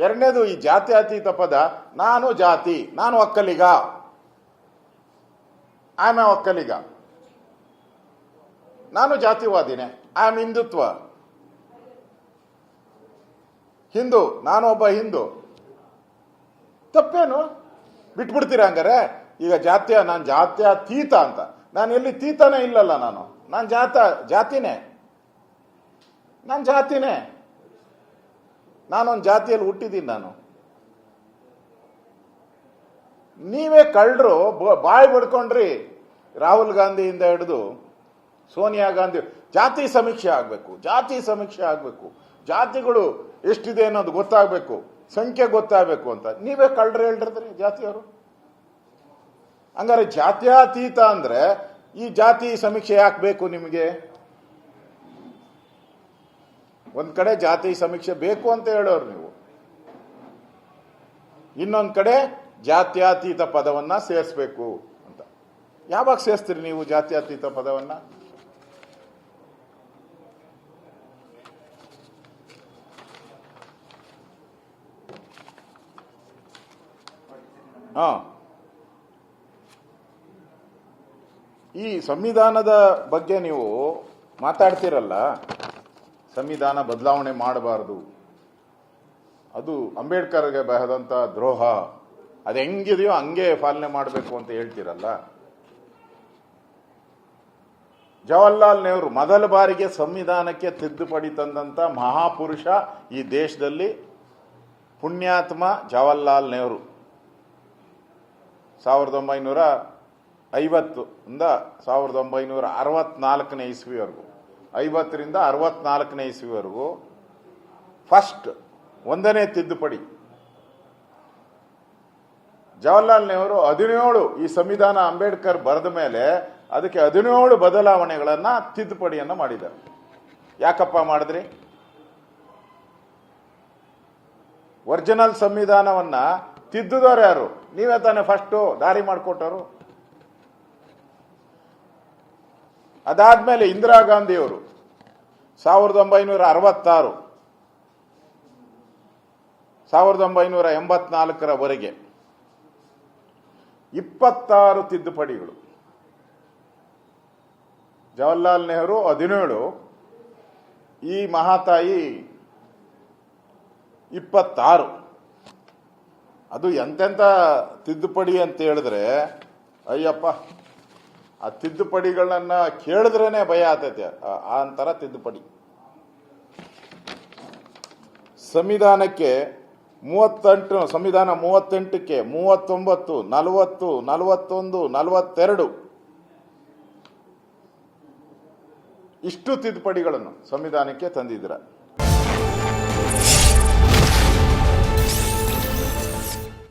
ಎರಡನೇದು ಈ ಜಾತ್ಯತೀತ ಪದ, ನಾನು ಜಾತಿ, ನಾನು ಒಕ್ಕಲಿಗ. ಆಮ್ ಒಕ್ಕಲಿಗ. ನಾನು ಜಾತಿವಾದಿನೇ. I am Hindutva. ಹಿಂದೂ, ನಾನು ಒಬ್ಬ ಹಿಂದೂ. ತಪ್ಪೇನು? ಬಿಟ್ಬಿಡ್ತೀರಾ ಹಂಗಾರೆ? ಈಗ ಜಾತ್ಯ, ನಾನು ಜಾತ್ಯತೀತ ಅಂತ. ನಾನು ಎಲ್ಲಿ ತೀತನೇ ಇಲ್ಲಲ್ಲ ನಾನು. ನಾನು ಜಾತ, ಜಾತಿನೇ. ನಾನು ಜಾತಿನೇ. ನಾನೊಂದು ಜಾತಿಯಲ್ಲಿ ಹುಟ್ಟಿದ್ದೀನಿ ನಾನು. ನೀವೇ ಕಳ್ಳರು ಬಾಯಿ ಬಿಡ್ಕೊಂಡ್ರಿ, ರಾಹುಲ್ ಗಾಂಧಿಯಿಂದ ಹಿಡಿದು ಸೋನಿಯಾ ಗಾಂಧಿ, ಜಾತಿ ಸಮೀಕ್ಷೆ ಆಗಬೇಕು, ಜಾತಿ ಸಮೀಕ್ಷೆ ಆಗಬೇಕು. ಜಾತಿಗಳು ಎಷ್ಟಿದೆ ಅನ್ನೋದು ಗೊತ್ತಾಗಬೇಕು, ಸಂಖ್ಯೆ ಗೊತ್ತಾಗಬೇಕು ಅಂತ. ನೀವೇ ಕಳ್ಳರು ಹೇಳಿದ್ರಿ ಜಾತಿಯವರು? ಹಂಗಾರೆ ಜಾತ್ಯಾತೀತ ಅಂದ್ರೆ ಈ ಜಾತಿ ಸಮೀಕ್ಷೆ ಯಾಕೆ ಬೇಕು ನಿಮಗೆ? ಒಂದ್ ಕಡೆ ಜಾತಿ ಸಮೀಕ್ಷೆ ಬೇಕು ಅಂತ ಹೇಳೋರು ನೀವು. ಇನ್ನೊಂದ್ ಕಡೆ ಜಾತ್ಯತೀತ ಪದವನ್ನ ಸೇರಿಸ್ಬೇಕು ಅಂತ. ಯಾವಾಗ ಸೇರಿಸ್ತೀರಿ ನೀವು ಜಾತ್ಯತೀತ ಪದವನ್ನ? ಹಾ. ಈ ಸಂವಿಧಾನದ ಬಗ್ಗೆ ನೀವು ಮಾತಾಡ್ತಿರಲ್ಲ ಸಂವಿಧಾನ ಬದಲಾವಣೆ ಮಾಡಬಾರದು. ಅದು ಅಂಬೇಡ್ಕರ್ಗೆ ಬಹದಂತ ದ್ರೋಹ. ಅದು ಹೆಂಗಿದೆಯೋ ಹಂಗೆ ಪಾಲನೆ ಮಾಡಬೇಕು ಅಂತ ಹೇಳ್ತೀರಲ್ಲ? ಜವಾಹರ್ಲಾಲ್ ನೆಹರು ಮೊದಲ ಬಾರಿಗೆ ಸಂವಿಧಾನಕ್ಕೆ ತಿದ್ದುಪಡಿ ತಂದಂತ ಮಹಾಪುರುಷ ಈ ದೇಶದಲ್ಲಿ ಪುಣ್ಯಾತ್ಮ ಜವಾಹರ್ಲಾಲ್ ನೆಹರು. ಸಾವಿರದ ಒಂಬೈನೂರ ಐವತ್ತು ಇಂದ ಸಾವಿರದ ಒಂಬೈನೂರ ಅರವತ್ನಾಲ್ಕನೇ ಇಸ್ವಿವರೆಗೂ. ಐವತ್ತರಿಂದ ಅರವತ್ನಾಲ್ಕನೇ ಇಸ್ವಿವರೆಗೂ ಫಸ್ಟ್ ಒಂದನೇ ತಿದ್ದುಪಡಿ. ಜವಾಹರಲಾಲ್ ನೆಹರು ಹದಿನೇಳು ಈ ಸಂವಿಧಾನ ಅಂಬೇಡ್ಕರ್ ಬರೆದ ಮೇಲೆ ಅದಕ್ಕೆ ಹದಿನೇಳು ಬದಲಾವಣೆಗಳನ್ನ ತಿದ್ದುಪಡಿಯನ್ನು ಮಾಡಿದ್ದಾರೆ. ಯಾಕಪ್ಪ ಮಾಡಿದ್ರಿ? ಒರಿಜಿನಲ್ ಸಂವಿಧಾನವನ್ನ ತಿದ್ದುದವ್ರು ಯಾರು? ನೀವೇ ತಾನೇ ಫಸ್ಟು ದಾರಿ ಮಾಡಿಕೊಟ್ಟರು ಅದಾದ್ಮೇಲೆ ಇಂದಿರಾ ಗಾಂಧಿಯವರು ಸಾವಿರದ ಒಂಬೈನೂರ ಅರವತ್ತಾರು, ಸಾವಿರದ ಒಂಬೈನೂರ ಎಂಬತ್ನಾಲ್ಕರವರೆಗೆ ಇಪ್ಪತ್ತಾರು ತಿದ್ದುಪಡಿಗಳು. ಜವಾಹರಲಾಲ್ ನೆಹರು ಹದಿನೇಳು, ಈ ಮಹಾತಾಯಿ ಇಪ್ಪತ್ತಾರು. ಅದು ಎಂತೆಂಥ ತಿದ್ದುಪಡಿ ಅಂತ ಹೇಳಿದ್ರೆ, ಅಯ್ಯಪ್ಪ ಆ ತಿದ್ದುಪಡಿಗಳನ್ನ ಕೇಳಿದ್ರೇನೆ ಭಯ ಆತೈತೆ ಆ ಅಂತರ ತಿದ್ದುಪಡಿ. ಸಂವಿಧಾನಕ್ಕೆ ಮೂವತ್ತೆಂಟು, ಸಂವಿಧಾನ ಮೂವತ್ತೆಂಟಕ್ಕೆ ಮೂವತ್ತೊಂಬತ್ತು, ನಲವತ್ತು, ನಲವತ್ತೊಂದು, ನಲವತ್ತೆರಡು ಇಷ್ಟು ತಿದ್ದುಪಡಿಗಳನ್ನು ಸಂವಿಧಾನಕ್ಕೆ ತಂದಿದ್ದೀರ.